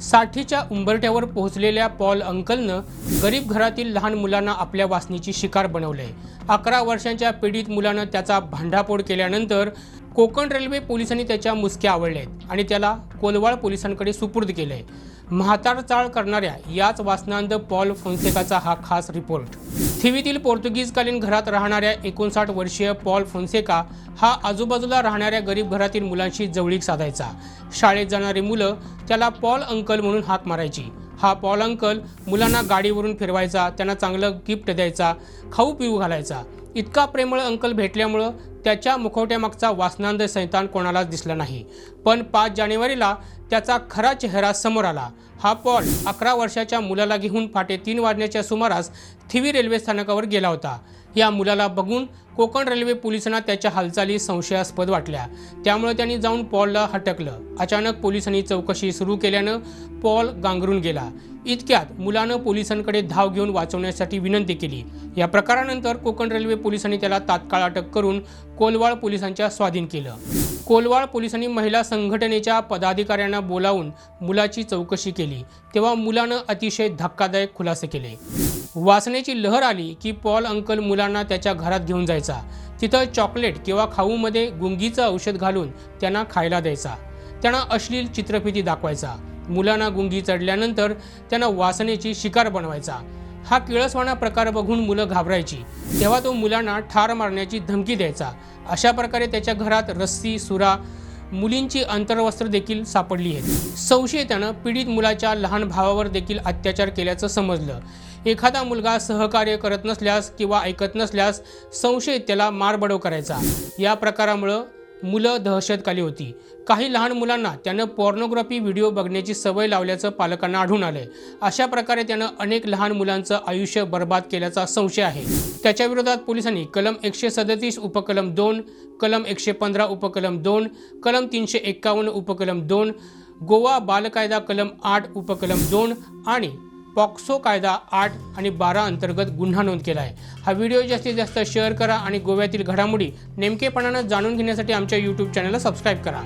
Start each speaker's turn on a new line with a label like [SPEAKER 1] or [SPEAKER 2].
[SPEAKER 1] साठीच्या उंबरठ्यावर पोहोचलेल्या पॉल अंकलनं गरीब घरातील लहान मुलांना आपल्या वासनीची शिकार बनवले. अकरा वर्षांच्या पीडित मुलानं त्याचा भांडाफोड केल्यानंतर कोकण रेल्वे पोलिसांनी त्याच्या मुसक्या आवडल्यात आणि त्याला कोलवाळ पोलिसांकडे सुपूर्द केले. म्हातार चाळ करणाऱ्या याच वासनांद पॉल फोन्सेकाचा हा खास रिपोर्ट. थिवीतील पोर्तुगीजकालीन घरात राहणाऱ्या एकोणसाठ वर्षीय पॉल फोन्सेका हा आजूबाजूला राहणाऱ्या गरीब घरातील मुलांशी जवळीक साधायचा. शाळेत जाणारी मुलं त्याला पॉल अंकल म्हणून हाक मारायची. हा पॉल अंकल मुलांना गाडीवरून फिरवायचा त्यांना चांगलं गिफ्ट द्यायचा खाऊ पिऊ घालायचा. इतका प्रेमळ अंकल भेटल्यामुळं त्याच्या मुखवट्यामागचा वासनांद सैतान कोणालाच दिसला नाही. पण पाच जानेवारीला त्याचा खरा चेहरा समोर आला. हा पॉल अकरा वर्षाच्या मुलाला घेऊन फाटे तीन वाजण्याच्या सुमारास थिवी रेल्वे स्थानकावर गेला होता. या मुलाला बघून कोकण रेल्वे पोलिसांना त्याच्या हालचाली संशयास्पद वाटल्या. त्यामुळे त्यांनी जाऊन पॉलला हटकलं. अचानक पोलिसांनी चौकशी सुरू केल्यानं पॉल गांगरून गेला. इतक्यात मुलानं पोलिसांकडे धाव घेऊन वाचवण्यासाठी विनंती केली. या प्रकारानंतर कोकण रेल्वे पोलिसांनी त्याला तात्काळ अटक करून कोलवाळ पोलिसांच्या स्वाधीन केलं. कोलवाळ पोलिसांनी महिला संघटनेच्या पदाधिकाऱ्यांना बोलावून मुलाची चौकशी केली. तेव्हा मुलानं अतिशय धक्कादायक खुलासे केले. वासनेची लहर आली की पॉल अंकल मुलांना त्याच्या घरात घेऊन जायचा. तिथं चॉकलेट किंवा खाऊमध्ये गुंगीचं औषध घालून त्यांना खायला द्यायचा. त्यांना अश्लील चित्रफिती दाखवायचा. मुलांना गुंगी चढल्यानंतर त्यांना वासनेची शिकार बनवायचा. हा किळसवाणा प्रकार बघून मुलं घाबरायची. तेव्हा तो मुलांना ठार मारण्याची धमकी द्यायचा. अशा प्रकारे त्याच्या घरात रस्सी सुरा मुलींची अंतर्वस्त्र देखील सापडली आहेत. संशयितानं पीडित मुलाच्या लहान भावावर देखील अत्याचार केल्याचं समजलं. एखादा मुलगा सहकार्य करत नसल्यास किंवा ऐकत नसल्यास संशयित त्याला मारबडव करायचा. या प्रकारामुळं मुलं दहशतकाली होती. काही लहान मुलांना त्यानं पॉर्नोग्राफी व्हिडिओ बघण्याची सवय लावल्याचं पालकांना आढळून आलंय. अशा प्रकारे त्यानं अनेक लहान मुलांचं आयुष्य बर्बाद केल्याचा संशय आहे. त्याच्याविरोधात पोलिसांनी कलम एकशे सदतीस उपकलम दोन कलम एकशे पंधरा उपकलम दोन कलम तीनशे एक्कावन्न उपकलम दोन गोवा बालकायदा कलम आठ उपकलम दोन आणि पॉक्सो कायदा आठ आणि बारा अंतर्गत गुन्हा नोंद केला आहे. हा व्हिडिओ जास्तीत जास्त शेअर करा आणि गोव्यातील घडामोडी नेमकेपणानं जाणून घेण्यासाठी आमच्या यूट्यूब चॅनलला सबस्क्राईब करा.